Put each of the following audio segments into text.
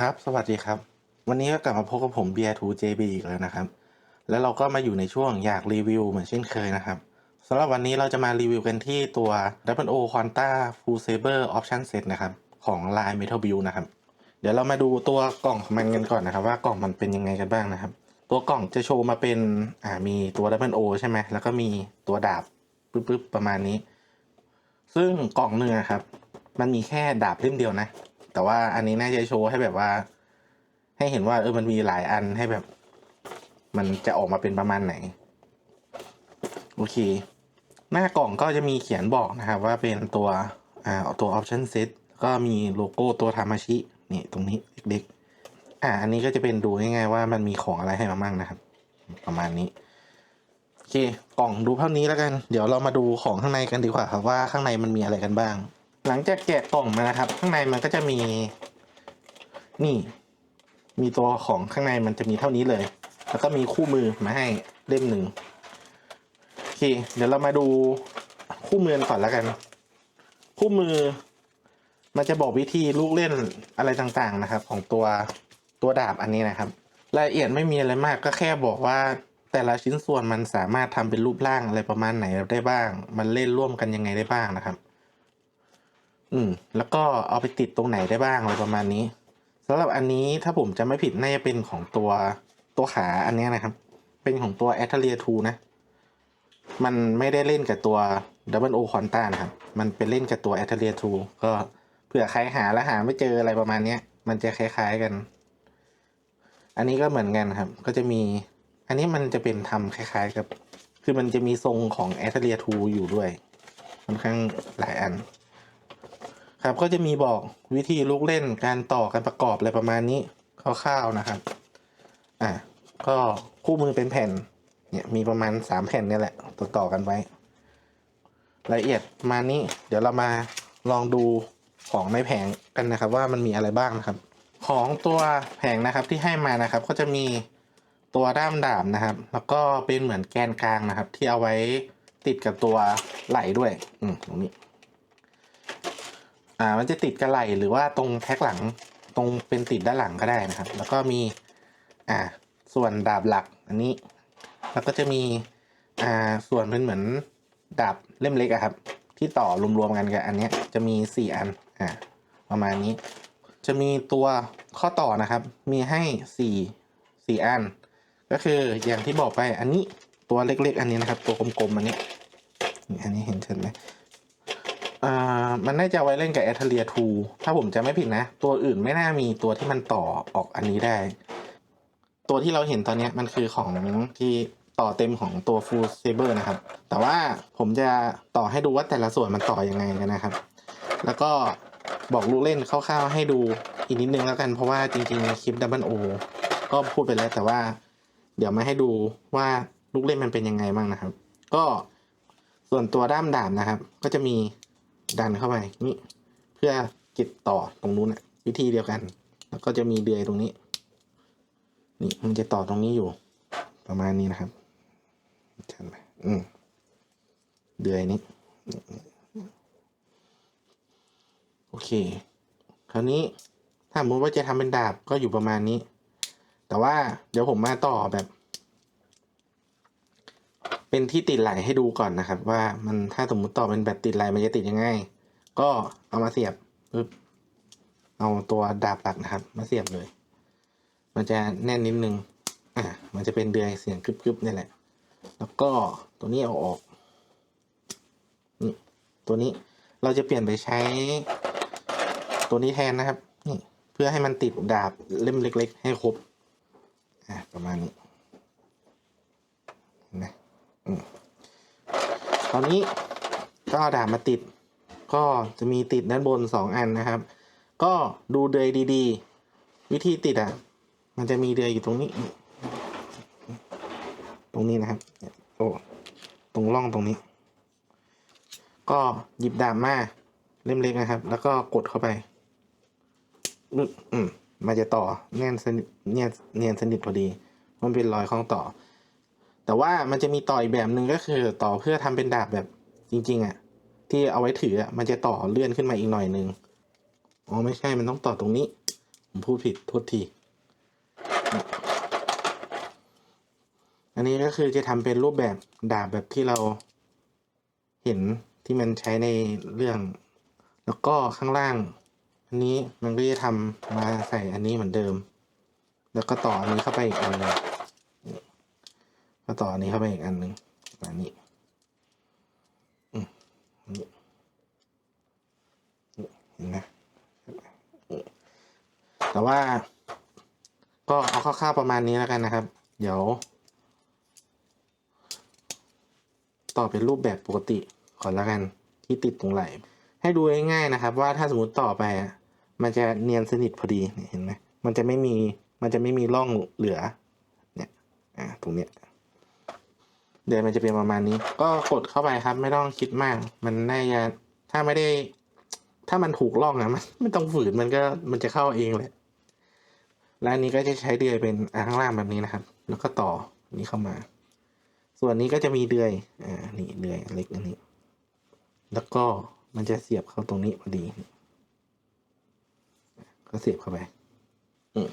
ครับ สวัสดีครับ วันนี้ก็กลับมาพบกับผมเบียร์ทูเจบีอีกแล้วนะครับ แล้วเราก็มาอยู่ในช่วงอยากรีวิวเหมือนเช่นเคยนะครับสำหรับวันนี้เราจะมารีวิวกันที่ตัว w o Quanta Full Saber Option Set นะครับ ของ Line Metal Build นะครับ เดี๋ยวเรามาดูตัวกล่องของมันกันก่อนนะครับ ว่ากล่องมันเป็นยังไงกันบ้างนะครับ ตัวกล่องจะโชว์มาเป็นอ่ามีตัว w o ใช่ไหมแล้วก็มีตัวดาบปึ๊บๆประมาณนี้ ซึ่งกล่องเนื้อครับ มันมีแค่ดาบเล่มเดียวนะ แต่ว่าอันนี้น่าจะโชว์ให้แบบว่า ให้เห็นว่าเออมันมีหลายอันให้แบบ มันจะออกมาเป็นประมาณไหน โอเค หน้ากล่องก็จะมีเขียนบอกนะครับ ว่าเป็นตัวอ่าตัว option set ก็มีโลโก้ตัวทามาชินี่ตรงนี้เด็กๆอ่า อันนี้ก็จะเป็นดูง่ายๆว่ามันมีของอะไรให้มามั่งนะครับ ประมาณนี้โอเคกล่องดูเท่านี้แล้วกัน เดี๋ยวเรามาดูของข้างในกันดีกว่าครับว่าข้างในมันมีอะไรกันบ้าง หลังจากแกะกล่องมานะครับ ข้างในมันก็จะมี นี่ มีตัวของข้างในมันจะมีเท่านี้เลย แล้วก็มีคู่มือมาให้เล่มหนึ่งโอเค เดี๋ยวเรามาดูคู่มือก่อนแล้วกัน คู่มือ มันจะบอกวิธีลูกเล่นอะไรต่างๆนะครับ ของตัวตัวดาบอันนี้นะครับ รายละเอียดไม่มีอะไรมากก็แค่บอกว่าแต่ละชิ้นส่วนมันสามารถทำเป็นรูปร่างอะไรประมาณไหนได้บ้าง มันเล่นร่วมกันยังไงได้บ้างนะครับ อืม แล้วก็เอาไปติดตรงไหนได้บ้างอะไรประมาณนี้สำหรับอันนี้ถ้าผมจะไม่ผิดน่าจะเป็นของตัวตัวขาอันนี้นะครับ เป็นของตัว a t e l i e r 2นะ มันไม่ได้เล่นกับตัว Double O Quanta นะครับ มันเป็นเล่นกับตัว a t e l i e r 2ก็เผื่อใครหาแล้วหาไม่เจออะไรประมาณเนี้ยมันจะคล้ายๆกัน อันนี้ก็เหมือนกันครับ ก็จะมี อันนี้มันจะเป็นทำคล้ายๆกับ คือมันจะมีทรงของ a t e l i e r 2อยู่ด้วยค่อนข้างหลายอัน ครับก็จะมีบอกวิธีลูกเล่นการต่อการประกอบอะไรประมาณนี้คร่าวๆนะครับ อะก็คู่มือเป็นแผ่น เนี่ยมีประมาณสามแผ่นเนี่ยแหละต่อต่อกันไว้รายละเอียดมานี้ เดี๋ยวเรามาลองดูของในแผงกันนะครับ ว่ามันมีอะไรบ้างนะครับ ของตัวแผงนะครับที่ให้มานะครับ ก็จะมีตัวด้ามดาบนะครับ แล้วก็เป็นเหมือนแกนกลางนะครับ ที่เอาไว้ติดกับตัวไหล่ด้วย อืมตรงนี้ อ่ามันจะติดกระไหลหรือว่าตรงแพ็คหลังตรงเป็นติดด้านหลังก็ได้นะครับ แล้วก็มีอ่าส่วนดาบหลักอันนี้ แล้วก็จะมีอ่าส่วนเป็นเหมือนดาบเล่มเล็กอะครับ ที่ต่อรวมๆกันกับอันนี้จะมีสี่อันอ่าประมาณนี้ จะมีตัวข้อต่อนะครับ มีให้สี่สี่อัน ก็คืออย่างที่บอกไปอันนี้ตัวเล็ก ๆ อันนี้นะครับ ตัวกลมๆอันนี้อันนี้เห็นชัดไหม อ่ามันน่าจะไว้เล่นกับแอ t เ l ียทูถ้าผมจะไม่ผิดนะ ตัวอื่นไม่น่ามีตัวที่มันต่อออกอันนี้ได้ ตัวที่เราเห็นตอนนี้มันคือของที่ต่อเต็มของตัว Full Saber นะครับ แต่ว่าผมจะต่อให้ดูว่าแต่ละส่วนมันต่อยังไงกันนะครับ แล้วก็บอกลูกเล่นคร่าวๆให้ดูอีกนิดนึงแล้วกัน เพราะว่าจริงๆในคลิป Double O ก็พูดไปแล้วแต่ว่า เดี๋ยวมาให้ดูว่าลูกเล่นมันเป็นยังไงบ้างนะครับ ก็ส่วนตัวด้ามดาบนะครับ ก็จะมี ดันเข้าไปนี่เพื่อเก็บต่อตรงนู้นนะวิธีเดียวกัน แล้วก็จะมีเดือยตรงนี้ นี่มันจะต่อตรงนี้อยู่ ประมาณนี้นะครับใช่ไหมอืมเดือยนี้โอเค คราวนี้ถ้าสมมติว่าจะทำเป็นดาบก็อยู่ประมาณนี้ แต่ว่าเดี๋ยวผมมาต่อแบบ เป็นที่ติดไหลให้ดูก่อนนะครับ ว่ามันถ้าสมมุติต่อเป็นแบบติดไหลมันจะติดยังไง ก็เอามาเสียบปึ๊บเอาตัวดาบหลักนะครับ มาเสียบเลย มันจะแน่นนิดนึงอะมันจะเป็นเดือยเสียงกรึบๆนี่แหละ แล้วก็ตัวนี้เอาออกนี่ตัวนี้เราจะเปลี่ยนไปใช้ ตัวนี้แทนนะครับนี่เพื่อให้มันติดดาบเล่มเล็ก ๆ ให้ครบอะประมาณนี้นไหมตอนนี้ก็เอาดาบมาติด ก็จะมีติดด้านบนสองอันนะครับ ก็ดูเดือยดีๆ วิธีติดอะ มันจะมีเดือยอยู่ตรงนี้ ตรงนี้นะครับ โอ้ตรงร่องตรงนี้ ก็หยิบดาบมาเล่มเล็กนะครับ แล้วก็กดเข้าไปอืมมันจะต่อแน่นสนิทเนียนเนียนสนิทพอดี มันเป็นรอยข้องต่อ แต่ว่ามันจะมีต่ออีกแบบหนึ่งก็คือต่อเพื่อทำเป็นดาบแบบจริงๆอะ ที่เอาไว้ถืออะมันจะต่อเลื่อนขึ้นมาอีกหน่อยหนึ่งอ๋อไม่ใช่มันต้องต่อตรงนี้ ผมพูดผิดโทษที อันนี้ก็คือจะทำเป็นรูปแบบดาบแบบที่เราเห็นที่มันใช้ในเรื่อง แล้วก็ข้างล่าง อันนี้มันก็จะทำมาใส่อันนี้เหมือนเดิม แล้วก็ต่ออันนี้เข้าไปอีกอันหนึ่ง ก็ต่ออันนี้เข้าไปอีกอันหนึ่งแบบนี้อืมนี่นี่เห็นไหมแต่ว่า ก็เอาคร่าวๆประมาณนี้แล้วกันนะครับ เดี๋ยว ต่อเป็นรูปแบบปกติก่อนแล้วกันที่ติดตรงไหล่ให้ดูง่ายๆนะครับ ว่าถ้าสมมติต่อไปมันจะเนียนสนิทพอดีเห็นไหมมันจะไม่มีมันจะไม่มีร่องเหลือ เนี่ยอ่าตรงเนี้ย เดี๋ยวมันจะเป็นประมาณนี้ ก็กดเข้าไปครับ ไม่ต้องคิดมาก มันน่าจะถ้าไม่ได้ ถ้ามันถูกร่องอะมันไม่ต้องฝืนมันก็มันจะเข้าเองแหละและอันนี้ก็จะใช้เดือยเป็นอ่าข้างล่างแบบนี้นะครับ แล้วก็ต่อนนี้เข้ามา ส่วนนี้ก็จะมีเดือยอ่านี่เดือยเล็กอันนี้ แล้วก็มันจะเสียบเข้าตรงนี้พอดี ก็เสียบเข้าไป อืม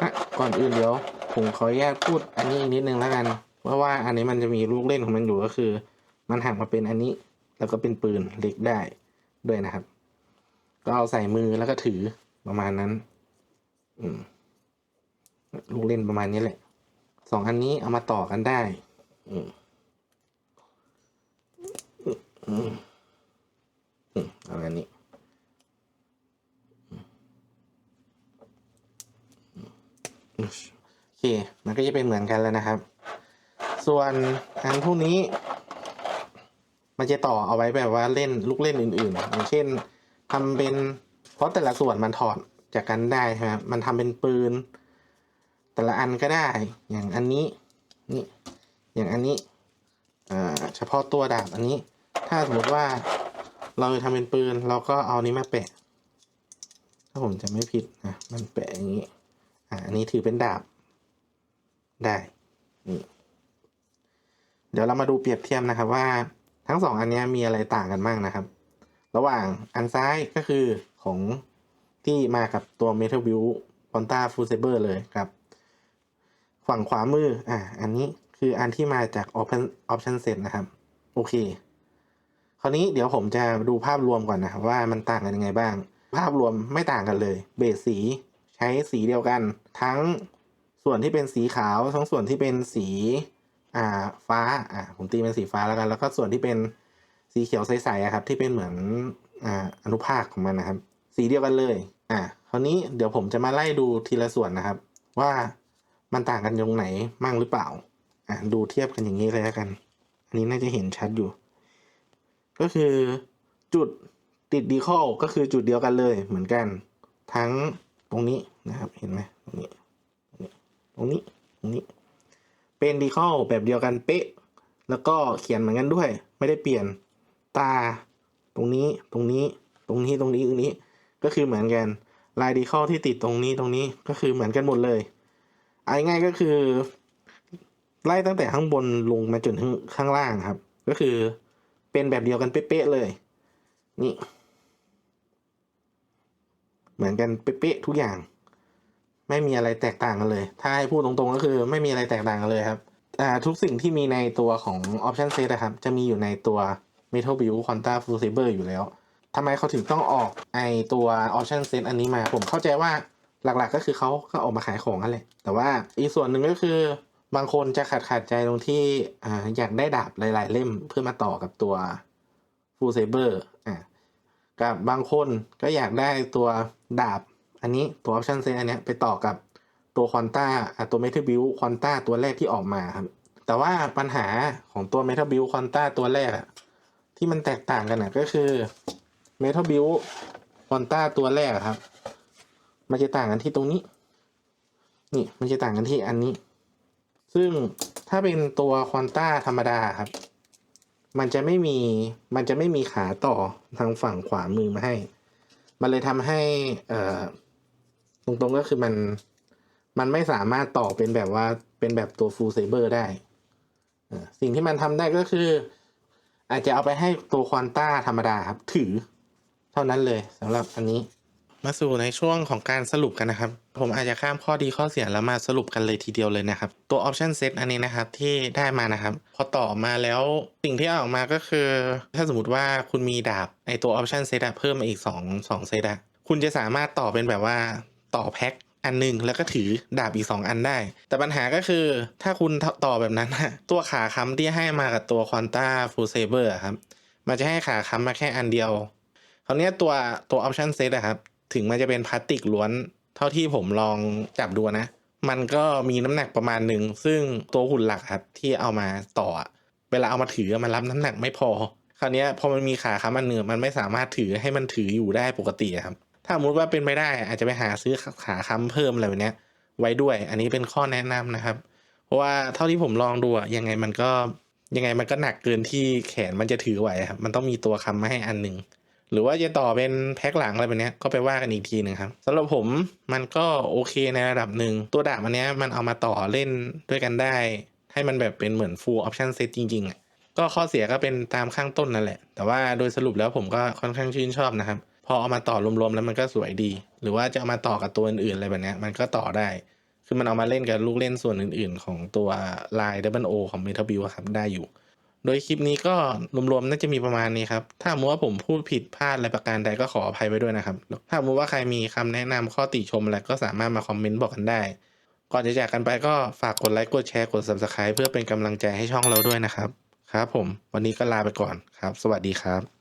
อะก่อนอื่นเดี๋ยว ผมขออนุญาตพูดอันนี้อีกนิดนึงแล้วกันเพราะว่าอันนี้มันจะมีลูกเล่นของมันอยู่ก็คือ มันหักมาเป็นอันนี้ แล้วก็เป็นปืนเล็กได้ด้วยนะครับ ก็เอาใส่มือแล้วก็ถือประมาณนั้น อืม ลูกเล่นประมาณนี้แหละสองอันนี้เอามาต่อกันได้ อืมอืมเอาอันนี้โอ เค มันก็จะเป็นเหมือนกันแล้วนะครับ ส่วนอันพวกนี้ มันจะต่อเอาไว้แบบว่าเล่นลูกเล่นอื่น ๆ อย่างเช่นทำเป็นเพราะแต่ละส่วนมันถอดจากกันได้ใช่ไหมครับมันทำเป็นปืน แต่ละอันก็ได้ อย่างอันนี้นี่อย่างอันนี้เฉพาะตัวดาบอันนี้ ถ้าสมมติว่าเราจะทำเป็นปืน เราก็เอานี้มาแปะ ถ้าผมจะไม่ผิดนะ มันแปะอย่างนี้ อ่าอันนี้ถือเป็นดาบ ได้นี่เดี๋ยวเรามาดูเปรียบเทียบนะครับว่าทั้งสองอันนี้มีอะไรต่างกันบ้างนะครับ ระหว่างอันซ้ายก็คือของที่มากับตัว Metal View p o n t a f u l s a b e r เลยครับ ฝั่งขวามืออ่าอันนี้คืออันที่มาจาก Option Option Set นะครับ โอเค คราวนี้เดี๋ยวผมจะดูภาพรวมก่อนนะครับว่ามันต่างกันยังไงบ้าง ภาพรวมไม่ต่างกันเลย เบสสีใช้สีเดียวกัน ทั้ง ส่วนที่เป็นสีขาวทั้งส่วนที่เป็นสีอ่าฟ้าอ่าผมตีเป็นสีฟ้าแล้วกัน แล้วก็ส่วนที่เป็นสีเขียวใสๆครับ ที่เป็นเหมือนอ่าอนุภาคของมันนะครับ สีเดียวกันเลยอ่าคราวนี้เดี๋ยวผมจะมาไล่ดูทีละส่วนนะครับ ว่ามันต่างกันตรงไหนมั่งหรือเปล่าอ่าดูเทียบกันอย่างนี้เลยแล้วกัน อันนี้น่าจะเห็นชัดอยู่ ก็คือจุดติดดีคอลก็คือจุดเดียวกันเลยเหมือนกัน ทั้งตรงนี้นะครับเห็นไหมตรงนี้ รงนี้ตรงนี้ เป็นดีคอลแบบเดียวกันเป๊ะ แล้วก็เขียนเหมือนกันด้วย ไม่ได้เปลี่ยนตา ตรงนี้ตรงนี้ ตรงนี้ตรงนี้ตรงนี้ ก็คือเหมือนกันลายดีคอลที่ติดตรงนี้ตรงนี้ก็คือเหมือนกันหมดเลยเอาง่ายก็คือ ไล่ตั้งแต่ข้างบนลงมาจนถึงข้างล่างครับ ก็คือเป็นแบบเดียวกันเป๊ะๆเลย นี่ เหมือนกันเป๊ะๆทุกอย่าง ไม่มีอะไรแตกต่างกันเลย ถ้าให้พูดตรงๆก็คือไม่มีอะไรแตกต่างกันเลยครับอ่ทุกสิ่งที่มีในตัวของ Option Set นะครับ จะมีอยู่ในตัว Metal Build Quanta Full Saber อยู่แล้วทำไมเขาถึงต้องออกไอตัว Option Set อันนี้มา ผมเข้าใจว่าหลักๆก็คือเขาก็ออกมาขายของกันแหละ แต่ว่าอีกส่วนหนึ่งก็คือบางคนจะขัดขัดใจตรงที่ออยากได้ดาบหลาย ๆ เล่มเพื่อมาต่อกับตัว Full Saber อ่ากับบางคนก็อยากได้ตัวดาบ อันนี้ตัว option set อันนี้ไปต่อกับตัวควอนต้าตัว metal build ควอนต้าตัวแรกที่ออกมาครับ แต่ว่าปัญหาของตัว metal build ควอนต้าตัวแรกอะที่มันแตกต่างกันอะก็คือ metal build ควอนต้าตัวแรกครับ มันจะต่างกันที่ตรงนี้ นี่มันจะต่างกันที่อันนี้ ซึ่งถ้าเป็นตัวควอนต้าธรรมดาครับ มันจะไม่มีมันจะไม่มีขาต่อทางฝั่งขวามือมาให้ มันเลยทำให้เอ่อ ตรงๆก็คือมันมันไม่สามารถต่อเป็นแบบว่าเป็นแบบตัว full saber ได้ สิ่งที่มันทำได้ก็คือ อาจจะเอาไปให้ตัวควอนต้าธรรมดาครับ ถือ เท่านั้นเลยสำหรับอันนี้ มาสู่ในช่วงของการสรุปกันนะครับ ผมอาจจะข้ามข้อดีข้อเสียแล้วมาสรุปกันเลยทีเดียวเลยนะครับ ตัว option set อันนี้นะครับที่ได้มานะครับ พอต่อมาแล้วสิ่งที่ออกมาก็คือ ถ้าสมมติว่าคุณมีดาบไอตัว option set เพิ่มมาอีก2 2เซตอะคุณจะสามารถต่อเป็นแบบว่า ต่อแพ็คอันหนึ่งแล้วก็ถือดาบอีก 2 อันได้ แต่ปัญหาก็คือถ้าคุณต่อแบบนั้นตัวขาค้ำที่ให้มากับตัว Quanta Full Saber อะครับ มันจะให้ขาค้ำมาแค่อันเดียวคราวนี้ตัวตัว option set อะครับ ถึงมันจะเป็นพลาสติกล้วน เท่าที่ผมลองจับดูนะ มันก็มีน้ำหนักประมาณหนึ่ง ซึ่งตัวหุ่นหลักครับที่เอามาต่อ เวลาเอามาถือมันรับน้ำหนักไม่พอ คราวนี้พอมันมีขาค้ำอันหนึ่งมันไม่สามารถถือให้มันถืออยู่ได้ปกติครับ ถ้าสมมติว่าเป็นไปได้ อาจจะไปหาซื้อขาค้ำเพิ่มอะไรแบบนี้ไว้ด้วย อันนี้เป็นข้อแนะนำนะครับ เพราะว่าเท่าที่ผมลองดูยังไงมันก็ยังไงมันก็หนักเกินที่แขนมันจะถือไหวครับ มันต้องมีตัวค้ำมาให้อันหนึ่งหรือว่าจะต่อเป็นแพ็คหลังอะไรแบบนี้ก็ไปว่ากันอีกทีหนึ่งครับสำหรับผมมันก็โอเคในระดับหนึ่งตัวดาบอันนี้มันเอามาต่อเล่นด้วยกันได้ ให้มันแบบเป็นเหมือน full option set จริงๆอะก็ข้อเสียก็เป็นตามข้างต้นนั่นแหละ แต่ว่าโดยสรุปแล้วผมก็ค่อนข้างชื่นชอบนะครับ อเอามาต่อรวมๆแล้วมันก็สวยดี หรือว่าจะเอามาต่อกับตัวอื่นๆอะไรแบบนี้มันก็ต่อได้ คือมันเอามาเล่นกับลูกเล่นส่วนอื่นๆ ของตัวลาย Double O ของ Metal Build อะครับได้อยู่ โดยคลิปนี้ก็รวมๆน่าจะมีประมาณนี้ครับ ถ้ามมติว่าผมพูดผิดพลาดอะไรประการใดก็ขออภัยไว้ด้วยนะครับ ถ้ามมติว่าใครมีคำแนะนำข้อติชมอะไรก็สามารถมาคอมเมนต์บอกกันได้ ก่อนจะจากกันไปก็ฝากกดไลค์กดแชร์กด Subscribe เพื่อเป็นกำลังใจให้ช่องเราด้วยนะครับ ครับผม วันนี้ก็ลาไปก่อนครับ สวัสดีครับ